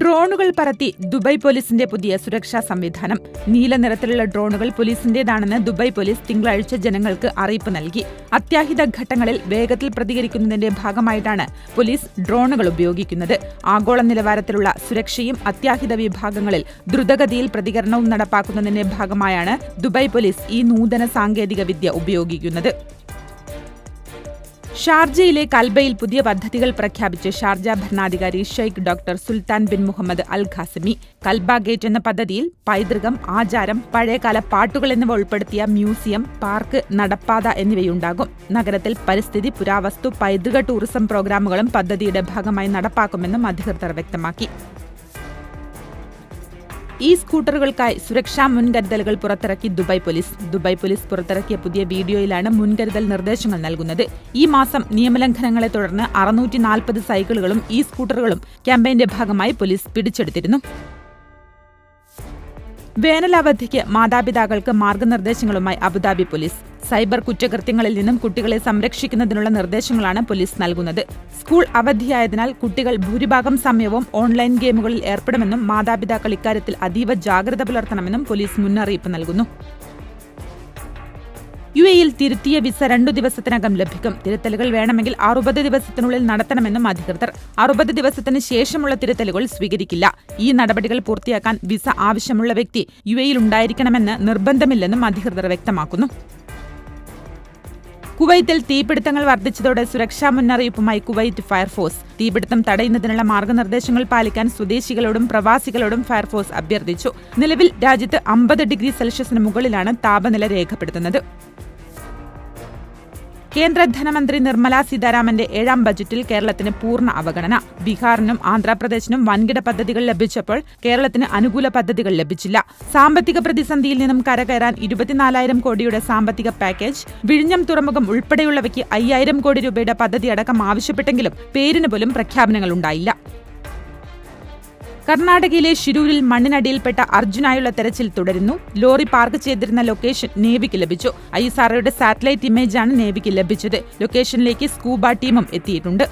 ഡ്രോണുകൾ പറത്തി ദുബായ് പോലീസിന്റെ പുതിയ സുരക്ഷാ സംവിധാനം. നീല നിറത്തിലുള്ള ഡ്രോണുകൾ പോലീസിന്റേതാണെന്ന് ദുബായ് പോലീസ് തിങ്കളാഴ്ച ജനങ്ങൾക്ക് അറിയിപ്പ് നൽകി. അത്യാഹിത ഘട്ടങ്ങളിൽ വേഗത്തിൽ പ്രതികരിക്കുന്നതിന്റെ ഭാഗമായിട്ടാണ് പോലീസ് ഡ്രോണുകൾ ഉപയോഗിക്കുന്നത്. ആഗോള നിലവാരത്തിലുള്ള സുരക്ഷയും അത്യാഹിത വിഭാഗങ്ങളിൽ ദ്രുതഗതിയിൽ പ്രതികരണവും നടപ്പാക്കുന്നതിന്റെ ഭാഗമായാണ് ദുബായ് പോലീസ് ഈ നൂതന സാങ്കേതിക വിദ്യ ഉപയോഗിക്കുന്നത്. ഷാർജയിലെ കൽബയിൽ പുതിയ പദ്ധതികൾ പ്രഖ്യാപിച്ച് ഷാർജ ഭരണാധികാരി Sheikh doctor Sultan bin Mohammed Al Qasimi Kalba gate എന്ന പദ്ധതിയിൽ പൈതൃകം ആചാരം പഴയകാല പാട്ടുകൾ എന്നിവ ഉൾപ്പെടുത്തിയ മ്യൂസിയം പാർക്ക് നടപ്പാത എന്നിവയുണ്ടാകും. നഗരത്തിൽ പരിസ്ഥിതി പുരാവസ്തു പൈതൃക ടൂറിസം പ്രോഗ്രാമുകളും പദ്ധതിയുടെ ഭാഗമായി നടപ്പാക്കുമെന്നും അധികൃതർ വ്യക്തമാക്കി. ഈ സ്കൂട്ടറുകൾക്കായി സുരക്ഷാ മുൻകരുതലുകൾ പുറത്തിറക്കി ദുബായ് പോലീസ്. ദുബായ് പോലീസ് പുറത്തിറക്കിയ പുതിയ വീഡിയോയിലാണ് മുൻകരുതൽ നിർദ്ദേശങ്ങൾ നൽകുന്നത്. ഈ മാസം നിയമലംഘനങ്ങളെ തുടർന്ന് അറുന്നൂറ്റി സൈക്കിളുകളും ഈ സ്കൂട്ടറുകളും ക്യാമ്പയിന്റെ ഭാഗമായി പോലീസ് പിടിച്ചെടുത്തിരുന്നു. വേനലവധിക്ക് മാതാപിതാക്കൾക്ക് മാർഗനിർദ്ദേശങ്ങളുമായി അബുദാബി പോലീസ്. സൈബർ കുറ്റകൃത്യങ്ങളിൽ നിന്നും കുട്ടികളെ സംരക്ഷിക്കുന്നതിനുള്ള നിർദ്ദേശങ്ങളാണ് പോലീസ് നൽകുന്നത്. സ്കൂൾ അവധിയായതിനാൽ കുട്ടികൾ ഭൂരിഭാഗം സമയവും ഓൺലൈൻ ഗെയിമുകളിൽ ഏർപ്പെടുമെന്നും മാതാപിതാക്കൾ ഇക്കാര്യത്തിൽ അതീവ ജാഗ്രത പുലർത്തണമെന്നും പോലീസ് മുന്നറിയിപ്പ് നൽകുന്നു. യു എയിൽ തിരുത്തിയ വിസ രണ്ടു ദിവസത്തിനകം ലഭിക്കും. തിരുത്തലുകൾ വേണമെങ്കിൽ അറുപത് ദിവസത്തിനുള്ളിൽ നടത്തണമെന്നും അധികൃതർ. അറുപത് ദിവസത്തിന് ശേഷമുള്ള തിരുത്തലുകൾ സ്വീകരിക്കില്ല. ഈ നടപടികൾ പൂർത്തിയാക്കാൻ വിസ ആവശ്യമുള്ള വ്യക്തി യു എയിൽ ഉണ്ടായിരിക്കണമെന്ന് നിർബന്ധമില്ലെന്നും അധികൃതർ വ്യക്തമാക്കുന്നു. കുവൈത്തിൽ തീപിടുത്തങ്ങൾ വർദ്ധിച്ചതോടെ സുരക്ഷാ മുന്നറിയിപ്പുമായി കുവൈറ്റ് ഫയർഫോഴ്സ്. തീപിടുത്തം തടയുന്നതിനുള്ള മാർഗനിർദ്ദേശങ്ങൾ പാലിക്കാൻ സ്വദേശികളോടും പ്രവാസികളോടും ഫയർഫോഴ്സ് അഭ്യർത്ഥിച്ചു. നിലവിൽ രാജ്യത്ത് അമ്പത് ഡിഗ്രി സെൽഷ്യസിന് മുകളിലാണ് താപനില രേഖപ്പെടുത്തുന്നത്. കേന്ദ്ര ധനമന്ത്രി നിർമ്മല സീതാരാമന്റെ ഏഴാം ബജറ്റിൽ കേരളത്തിന് പൂർണ അവഗണന. ബീഹാറിനും ആന്ധ്രാപ്രദേശിനും വൻകിട പദ്ധതികൾ ലഭിച്ചപ്പോൾ കേരളത്തിന് അനുകൂല പദ്ധതികൾ ലഭിച്ചില്ല. സാമ്പത്തിക പ്രതിസന്ധിയിൽ നിന്നും കരകയറാൻ ഇരുപത്തിനാലായിരം കോടിയുടെ സാമ്പത്തിക പാക്കേജ് വിഴിഞ്ഞം തുറമുഖം ഉൾപ്പെടെയുള്ളവയ്ക്ക് അയ്യായിരം കോടി രൂപയുടെ പദ്ധതി അടക്കം ആവശ്യപ്പെട്ടെങ്കിലും പേരിന് പോലും പ്രഖ്യാപനങ്ങൾ ഉണ്ടായില്ല. കർണാടകയിലെ ഷിരൂരിൽ മണ്ണിനടിയിൽപ്പെട്ട അർജുനായുള്ള തെരച്ചിൽ തുടരുന്നു. ലോറി പാർക്ക് ചെയ്തിരുന്ന ലൊക്കേഷൻ നേവിക്ക് ലഭിച്ചു. ഐ എസ് ആർഒയുടെ സാറ്റലൈറ്റ് ഇമേജാണ് നേവിക്ക് ലഭിച്ചത്. ലൊക്കേഷനിലേക്ക് സ്കൂബ ടീമും എത്തിയിട്ടുണ്ട്.